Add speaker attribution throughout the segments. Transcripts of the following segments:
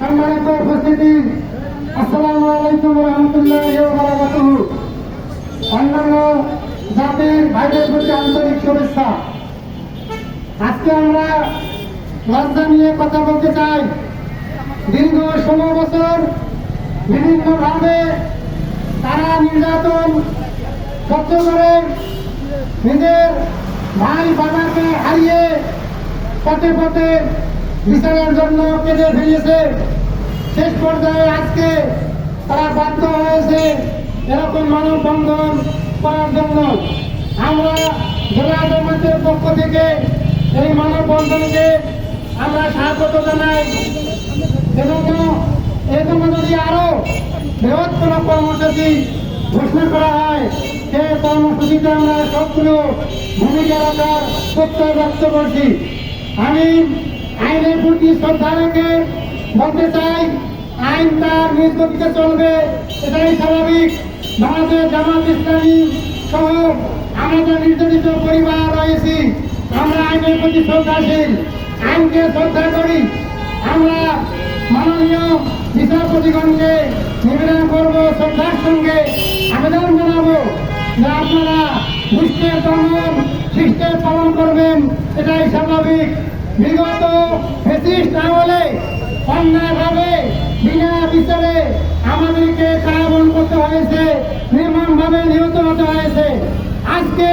Speaker 1: সম্মানিত উপস্থিতি, আসসালামু আলাইকুম রহমতুল্লাহ অন্যান্য জাতির ভাইদের প্রতি আন্তরিক শুভেচ্ছা। আজকে আমরা লজ্জা নিয়ে কথা বলতে চাই। দীর্ঘ ষোলো বছর বিভিন্নভাবে তারা নির্যাতন সহ্য করে নিজের ভাই বাবাকে হারিয়ে পথে পথে বিচারের জন্য কেঁদে ফেলেছে। শেষ পর্যায়ে আজকে তারা বাধ্য হয়েছে এরকম মানববন্ধন করার জন্য। আমরা জেলা জমাতের পক্ষ থেকে এই মানববন্ধনকে আমরা স্বাগত জানাই। এজন্য এজন্য যদি আরও বৃহৎ কোনো কর্মসূচি ঘোষণা করা হয়, সে কর্মসূচিতে আমরা সবগুলো ভূমিকা রাখার প্রত্যয় ব্যক্ত করছি। আমি আইনের প্রতি শ্রদ্ধা রেখে বলতে চাই, আইন তার নিজ গতিতে চলবে, এটাই স্বাভাবিক। বাংলাদেশ জামাত ইসলামী সহ আমাদের নির্যাতিত পরিবার রয়েছি, আমরা আইনের প্রতি শ্রদ্ধাশীল। আইনকে শ্রদ্ধা করি। আমরা মাননীয় বিচারপতিগণকে নিবেদন করব শ্রদ্ধার সঙ্গে। আবেদন জানাব যে আপনারা দুষ্টের দমন, শিষ্টের পালন করবেন, এটাই স্বাভাবিক। বিগত ফেসিস্ট আমলে অন্যায়ভাবে বিনা বিচারে আমাদেরকে কারাবরণ করতে হয়েছে, নির্মমভাবে নিহত হতে হয়েছে। আজকে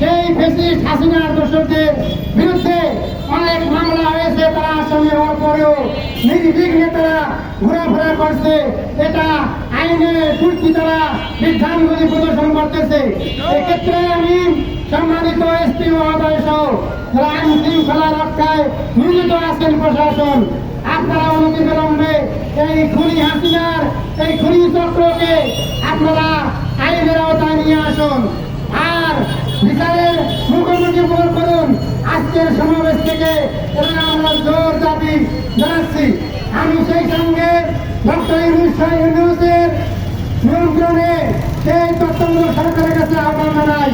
Speaker 1: সেই ফেসিস্ট হাসিনার দোষকদের বিরুদ্ধে অনেক মামলা হয়েছে, তারা আসামি হওয়ার পরেও নির্বিঘ্নে তারা ঘোরাফেরা করছে। এটা আইনের কুর্তি তারা বিধানগুলি প্রদর্শন করতেছে। এক্ষেত্রে আমি সম্মানিত এসপি মহোদয় সহ যারা আইন শৃঙ্খলা রক্ষায় নিয়োজিত আছেন প্রশাসন। আপনারা অনতি বিলম্বে এই খুনি হাসিনার, এই খুনি চক্রকে আপনারা আইনের আওতায় নিয়ে আসুন। আর বিচারের মুখোমুখি বল করুন, আজকের সমাবেশ থেকে এটা আমরা জোর দাবি জানাচ্ছি। আমি সেই সঙ্গে ডক্টর নিয়ন্ত্রণে সেই তত্ত্বাবধায়ক সরকারের কাছে আহ্বান জানাই।